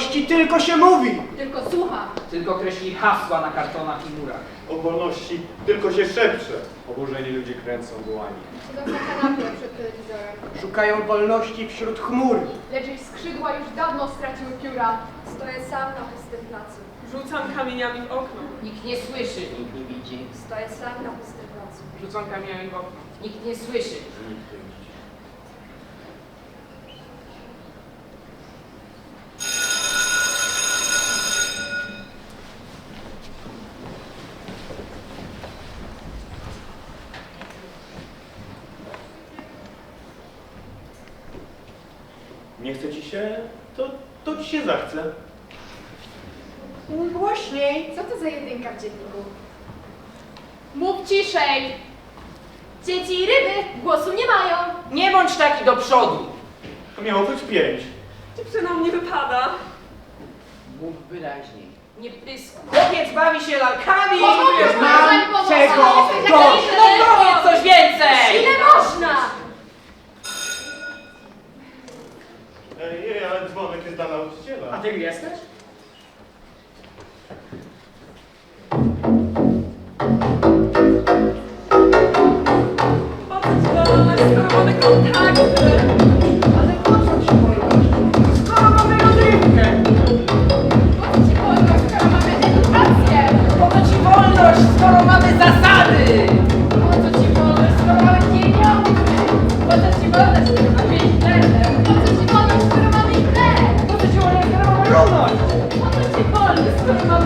wolności tylko się mówi. Tylko słucha! Tylko kreśli hasła na kartonach i murach. O wolności tylko się szepcze. Oburzeni ludzie kręcą. Siedzą na kanapie przed telewizorem. Szukają wolności wśród chmur. Lecz ich skrzydła już dawno straciły pióra. Stoję sam na pustym placu. Rzucam kamieniami w okno. Nikt nie słyszy, nikt nie widzi. Stoję sam na pustym placu. Rzucam kamieniami w okno. Nikt nie słyszy. Nie chce ci się? To, to ci się zachce. Głośniej. Co to za jedynka w dzienniku? Mów ciszej! Dzieci i ryby głosu nie mają. Nie bądź taki do przodu. To miało być pięć. Dziewczyna mnie wypada. Mów wyraźniej. Nie pyskuj. Chłopiec bawi się lalkami. Pomogę, Mam pomogę, czego pomogę. dość. No powiedz coś więcej. Ile można? Jej, ale dzwonek jest dla nauczyciela. A ty jesteś? Po co wolność, skoro mamy kontakty? Hold on. I'm going to take part in this.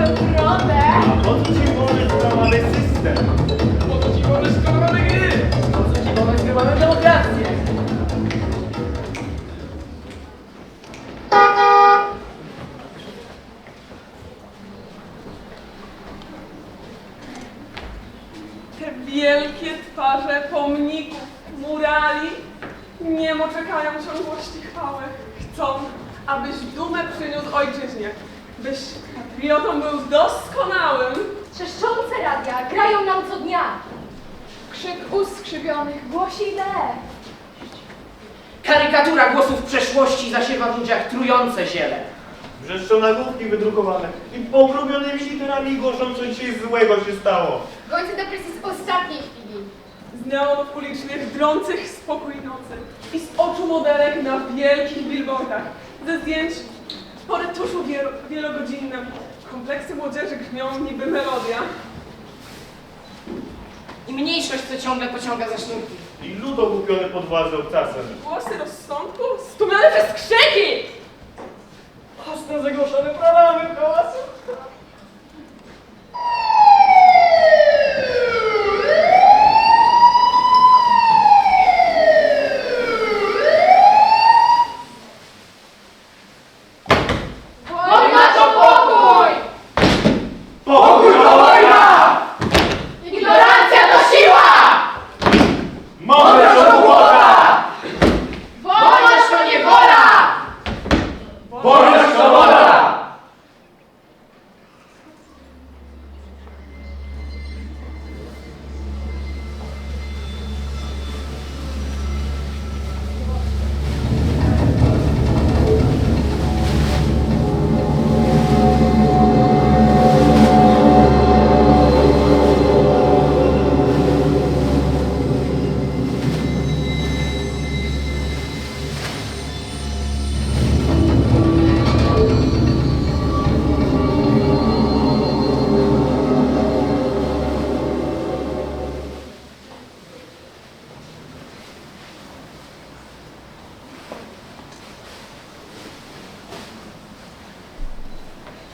Abyś dumę przyniósł ojczyźnie, byś patriotą był doskonałym. Trzeszczące radia grają nam co dnia. Krzyk ust skrzywionych głosi idee. Karykatura głosów przeszłości zasiewa w ludziach trujące ziele. Wrzeszczą nagłówki wydrukowane i pogrubionymi literami głoszą, co dzisiaj złego się stało. Gońcy depresji z ostatniej chwili. Z neonów ulicznych drących spokój nocy i z oczu modelek na wielkich billboardach, ze zdjęć po retuszu wielo, wielogodzinnym. Kompleksy młodzieży grzmią niby melodia. I mniejszość, co ciągle pociąga za sznurki. I lud ogłupiony pod władzą czasem. Głosy rozsądku stłumione przez krzyki! Ostro zagłoszone prawami hałasu.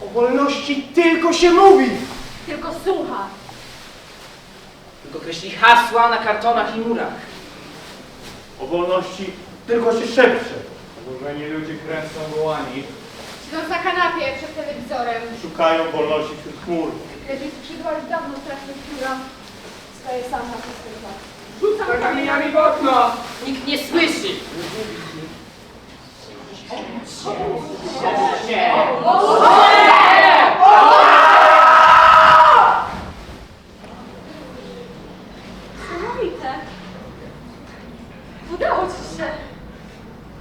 O wolności tylko się mówi. Tylko słucha. Tylko kreśli hasła na kartonach i murach. O wolności tylko się szepcze. Oburzeni ludzie kręcą gołami. Siedząc na kanapie przed telewizorem. Szukają wolności wśród chmur. Lepiej skrzydła już dawno strasznych pióra. Staje sam na pustych Rzucam kamieniami w okno. Nikt nie słyszy. Niesamowite. Udało ci się.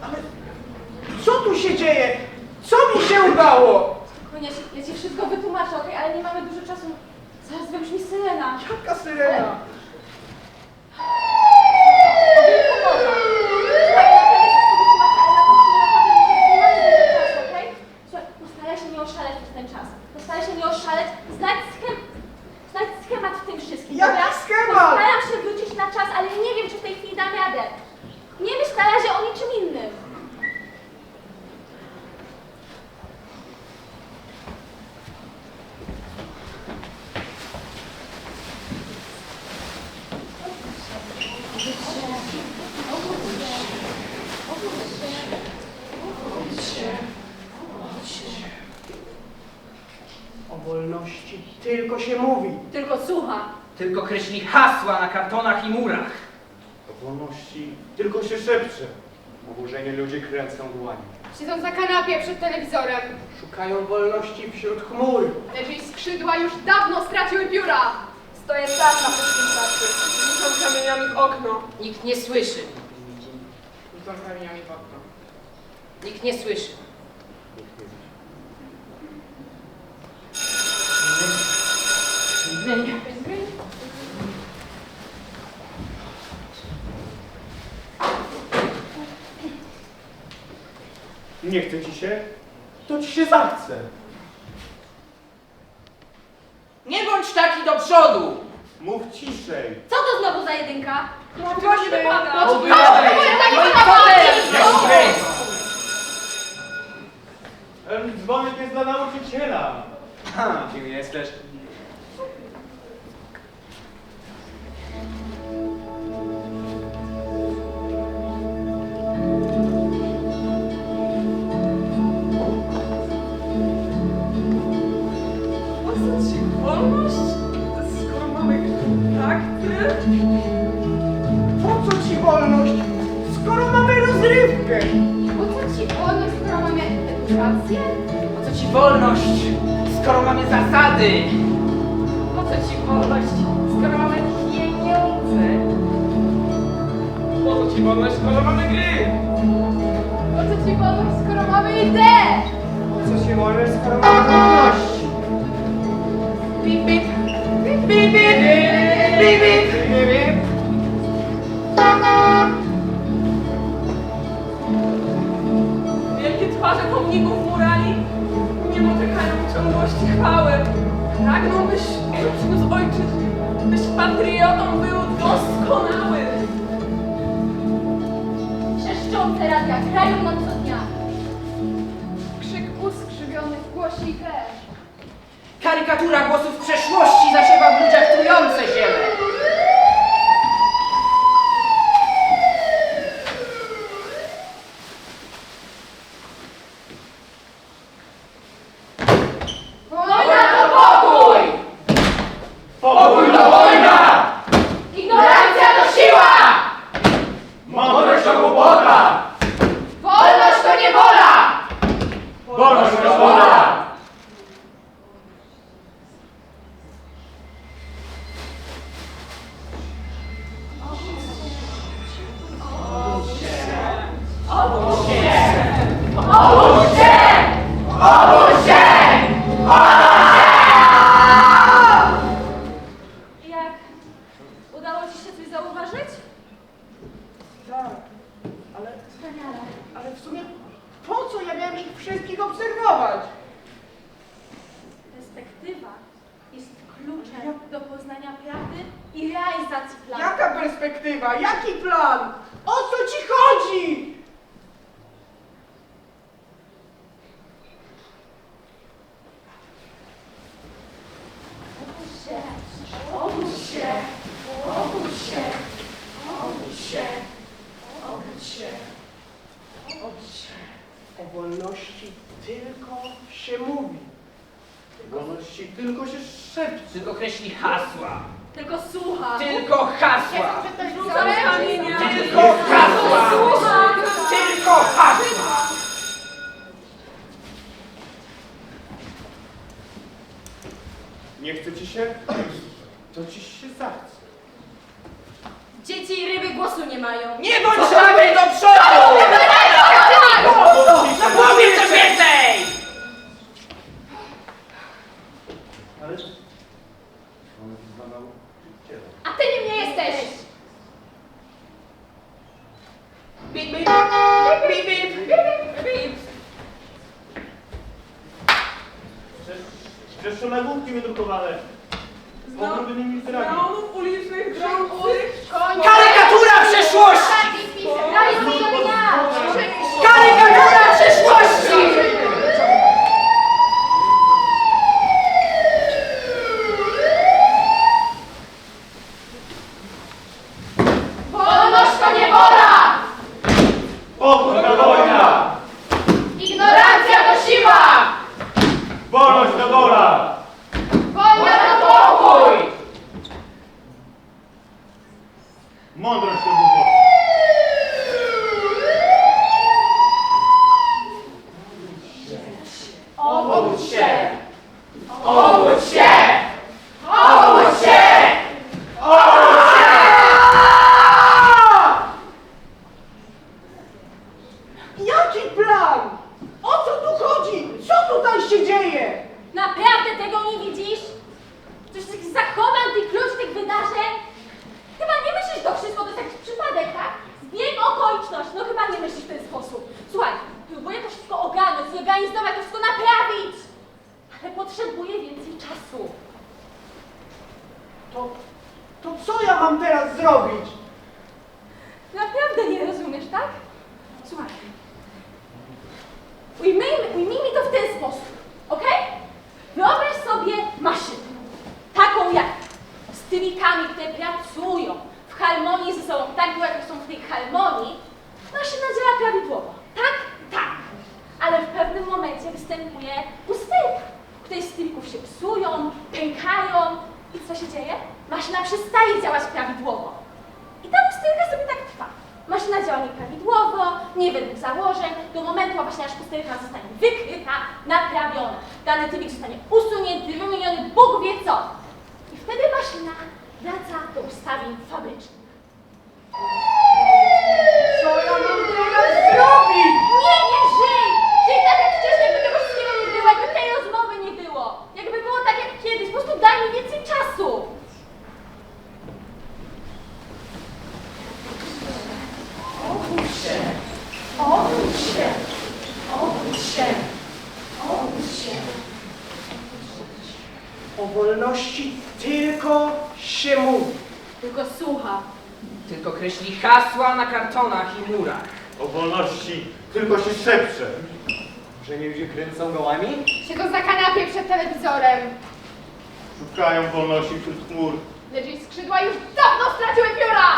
Ale co tu się dzieje? Co mi się udało? Spokojnie, ja ci, ja ci wszystko wytłumaczę, okej? Ale nie mamy dużo czasu. Zaraz wybrzmi syrena. Jaka syrena? Postaraj się nie oszaleć przez ten czas. Postaraj się nie oszaleć. Znajdź, schem... Znajdź schemat w tym wszystkim. Jaki dobra? schemat? Postaram się wrócić na czas, ale nie wiem, czy w tej chwili dam radę. Nie myśl na razie o niczym innym. O wolności tylko się mówi. Tylko słucha. Tylko kreśli hasła na kartonach i murach. O wolności tylko się szepcze. Oburzeni ludzie kręcą gołami. Siedząc na kanapie przed telewizorem. Szukają wolności wśród chmur. Lecz jej skrzydła już dawno straciły pióra. Stoję sam na pustym placu. Rzucam kamieniami w okno. Nikt nie słyszy. Rzucam kamieniami w okno. Nikt nie słyszy. Nie chce ci się? To ci się zachce. Nie bądź taki do przodu! Mów ciszej. Co to znowu za jedynka? Tylko nie wypada. No i co teraz? Jak Ten dzwonek jest dla nauczyciela. Ha, kim jesteś? Zasady? Po co ci wolność, skoro mamy pieniądze? Po co ci wolność, skoro mamy gry? Po co ci wolność, skoro mamy ideę? Po co się wolność, skoro mamy wolności? Bip, bip. Bip, bip, bip. Bip, bip. Nie wiem. Wielkie twarze pomników dotykają ciągłości chwały. Pragną, byś przyniósł ojczyźnie, byś patriotą był doskonały. Trzeszczące radia grają nam co dnia. Krzyk ust skrzywionych głosi krew. Karykatura głosów przeszłości zasiewa w ludziach trujące ziele. Wojna to pokój! Pokój to wojna! Ignorancja to siła! Mądrość to głupota! Wolność to niewola! Wolność to wola! Jak? Udało ci się coś zauważyć? Tak, ale, Wspaniale. ale w sumie po co ja miałem ich wszystkich obserwować? Perspektywa jest kluczem do poznania prawdy i realizacji planu. Jaka perspektywa? Jaki plan? O co ci chodzi? O wolności tylko się mówi. Wolności tylko się szepcze. Tylko kreśli hasła. Tylko słucha. Tylko hasła. Rzucam kamienia. Tylko hasła. Słucha. Tylko hasła. Nie chce ci się? To ci się zachce. Dzieci i ryby głosu nie mają. Nie bądź szlakiem do przodu! No powiedz coś więcej! Ale... On jest dla nauczyciela. A ty nim nie jesteś. Bip, bip, bip, bip, bip. Przecież, przecież są nagłówki wydrukowane. Z Zna- pogrubionymi Мудро, що. Dany typik zostanie usunięty, wymieniony, Bóg wie co. I wtedy maszyna wraca do ustawień fabrycznych. Co ja mam teraz zrobić? Nie wiem, żyj! Żyj tak jak wcześniej, jakby tego wszystkiego nie było, jakby tej rozmowy nie było. Jakby było tak jak kiedyś, po prostu daj mi więcej czasu. Obudź się! Obudź się! Obudź się! Obudź się! O wolności tylko się mówi. Tylko słucha. Tylko kreśli hasła na kartonach i murach. O wolności tylko się szepcze. Że nie ludzie kręcą gołami? Siedzą na kanapie przed telewizorem. Szukają wolności wśród chmur. Lecz jej skrzydła już dawno straciły pióra.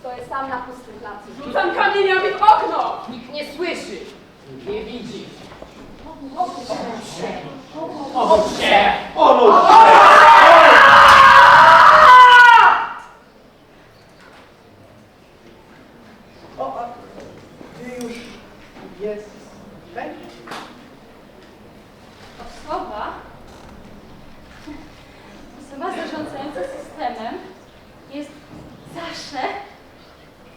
Stoję sam na pustym placu. rzucam kamieniami w okno. Nikt nie słyszy, nikt nie widzi. Obudź się! Obudź się! Ono! O, a ty już jesteś? Osoba, osoba zarządzająca systemem jest zawsze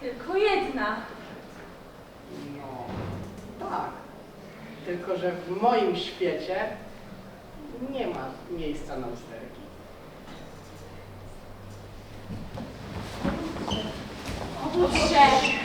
tylko jedna. No, tak. Tylko, że w moim świecie nie ma miejsca na usterki. Obudź się!